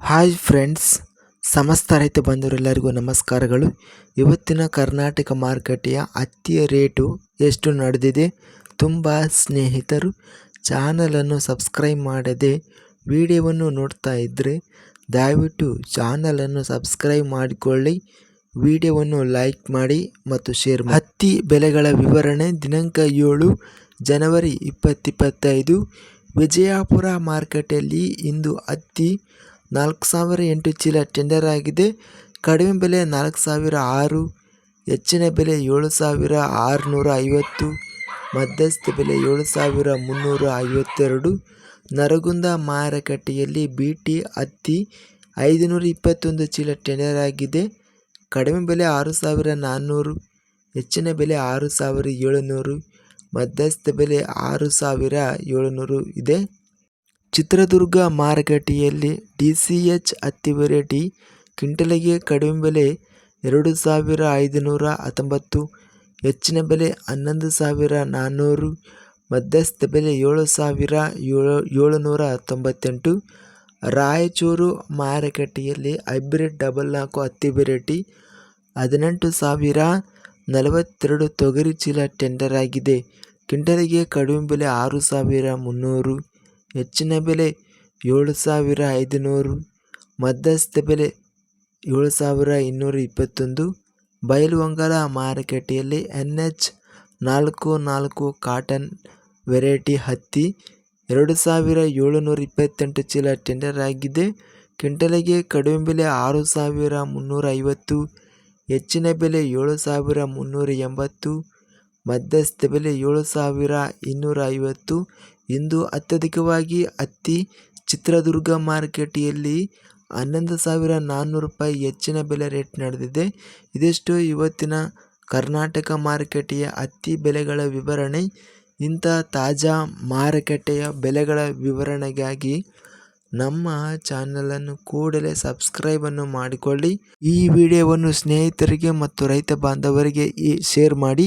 Hi friends ಸಮಸ್ತ ರೈತ ಬಂಧುರೆಲ್ಲರಿಗೂ ನಮಸ್ಕಾರಗಳು. ಇವತ್ತಿನ ಕರ್ನಾಟಕ ಮಾರುಕಟ್ಟೆಯ ಹತ್ತಿಯ ರೇಟು ಎಷ್ಟು ನಡೆದಿದೆ? ತುಂಬ ಸ್ನೇಹಿತರು ಚಾನಲನ್ನು ಸಬ್ಸ್ಕ್ರೈಬ್ ಮಾಡದೆ ವಿಡಿಯೋವನ್ನು ನೋಡ್ತಾ ಇದ್ದರೆ ದಯವಿಟ್ಟು ಚಾನಲನ್ನು ಸಬ್ಸ್ಕ್ರೈಬ್ ಮಾಡಿಕೊಳ್ಳಿ, ವಿಡಿಯೋವನ್ನು ಲೈಕ್ ಮಾಡಿ ಮತ್ತು ಶೇರ್ ಮಾಡಿ. ಹತ್ತಿ ಬೆಲೆಗಳ ವಿವರಣೆ, ದಿನಾಂಕ ಏಳು, ಜನವರಿ ಇಪ್ಪತ್ತಿಪ್ಪತ್ತೈದು ವಿಜಯಪುರ ಮಾರುಕಟ್ಟೆಯಲ್ಲಿ ಇಂದು ಹತ್ತಿ ನಾಲ್ಕು ಸಾವಿರ ಎಂಟು ಚೀಲ ಟೆಂಡರ್ ಆಗಿದೆ. ಕಡಿಮೆ ಬೆಲೆ ನಾಲ್ಕು ಸಾವಿರ ಆರು, ಹೆಚ್ಚಿನ ಬೆಲೆ ಏಳು ಸಾವಿರ ಆರುನೂರ ಐವತ್ತು ಮಧ್ಯಸ್ಥ ಬೆಲೆ ಏಳು ಸಾವಿರ ಮುನ್ನೂರ ಐವತ್ತೆರಡು ನರಗುಂದ ಮಾರುಕಟ್ಟೆಯಲ್ಲಿ ಬಿ ಟಿ ಹತ್ತಿ ಐದುನೂರ ಇಪ್ಪತ್ತೊಂದು ಚೀಲ ಟೆಂಡರ್ ಆಗಿದೆ. ಕಡಿಮೆ ಬೆಲೆ ಆರು ಸಾವಿರ ನಾನ್ನೂರು, ಹೆಚ್ಚಿನ ಬೆಲೆ ಆರು ಸಾವಿರ ಏಳುನೂರು, ಮಧ್ಯಸ್ಥ ಬೆಲೆ ಆರು ಸಾವಿರ ಏಳುನೂರು ಇದೆ. ಚಿತ್ರದುರ್ಗ ಮಾರುಕಟ್ಟೆಯಲ್ಲಿ ಡಿ ಸಿ ಎಚ್ ಹತ್ತಿ ವೆರೈಟಿ ಕ್ವಿಂಟಲಿಗೆ ಕಡಿಮೆ ಬೆಲೆ ಎರಡು ಸಾವಿರ ಐದುನೂರ ಹತ್ತೊಂಬತ್ತು, ಹೆಚ್ಚಿನ ಬೆಲೆ ಹನ್ನೊಂದು ಸಾವಿರ ನಾನ್ನೂರು, ಮಧ್ಯಸ್ಥ ಬೆಲೆ ಏಳು ಸಾವಿರ ಏಳು ಏಳುನೂರ ತೊಂಬತ್ತೆಂಟು ರಾಯಚೂರು ಮಾರುಕಟ್ಟೆಯಲ್ಲಿ ಹೈಬ್ರಿಡ್ ಡಬಲ್ ನಾಲ್ಕು ಹತ್ತಿ ವೆರೈಟಿ ಹದಿನೆಂಟು ಸಾವಿರ ನಲವತ್ತೆರಡು ತೊಗರಿ ಚೀಲ ಟೆಂಡರ್ ಆಗಿದೆ. ಕ್ವಿಂಟಲಿಗೆ ಕಡಿಮೆ ಬೆಲೆ ಆರು ಸಾವಿರ ಮುನ್ನೂರು ಹೆಚ್ಚಿನ ಬೆಲೆ ಏಳು ಸಾವಿರ ಐದುನೂರು ಮಧ್ಯಸ್ಥ ಬೆಲೆ ಏಳು ಸಾವಿರ ಇನ್ನೂರ ಇಪ್ಪತ್ತೊಂದು ಬೈಲುಹೊಂಗಲ ಮಾರುಕಟ್ಟೆಯಲ್ಲಿ ಎನ್ ಎಚ್ ನಾಲ್ಕು ನಾಲ್ಕು ಕಾಟನ್ ವೆರೈಟಿ ಹತ್ತಿ ಎರಡು ಸಾವಿರ ಏಳುನೂರ ಇಪ್ಪತ್ತೆಂಟು ಚೀಲ ಟೆಂಡರ್ ಆಗಿದೆ. ಕ್ವಿಂಟಲಿಗೆ ಕಡಿಮೆ ಬೆಲೆ ಆರು ಸಾವಿರ ಮುನ್ನೂರ ಐವತ್ತು ಹೆಚ್ಚಿನ ಬೆಲೆ ಏಳು ಸಾವಿರ ಮುನ್ನೂರ ಎಂಬತ್ತು ಮಧ್ಯಸ್ಥ ಬೆಲೆ ಏಳು ಸಾವಿರ ಇನ್ನೂರ ಐವತ್ತು. ಇಂದು ಅತ್ಯಧಿಕವಾಗಿ ಹತ್ತಿ ಚಿತ್ರದುರ್ಗ ಮಾರುಕಟ್ಟೆಯಲ್ಲಿ ಹನ್ನೊಂದು ಸಾವಿರ ನಾನ್ನೂರು ರೂಪಾಯಿ ಹೆಚ್ಚಿನ ಬೆಲೆ ರೇಟ್ ನಡೆದಿದೆ. ಇದಿಷ್ಟು ಇವತ್ತಿನ ಕರ್ನಾಟಕ ಮಾರುಕಟ್ಟೆಯ ಹತ್ತಿ ಬೆಲೆಗಳ ವಿವರಣೆ. ಇಂಥ ತಾಜಾ ಮಾರುಕಟ್ಟೆಯ ಬೆಲೆಗಳ ವಿವರಣೆಗಾಗಿ ನಮ್ಮ ಚಾನಲನ್ನು ಕೂಡಲೇ ಸಬ್ಸ್ಕ್ರೈಬನ್ನು ಮಾಡಿಕೊಳ್ಳಿ. ಈ ವಿಡಿಯೋವನ್ನು ಸ್ನೇಹಿತರಿಗೆ ಮತ್ತು ರೈತ ಬಾಂಧವರಿಗೆ ಈ ಶೇರ್ ಮಾಡಿ.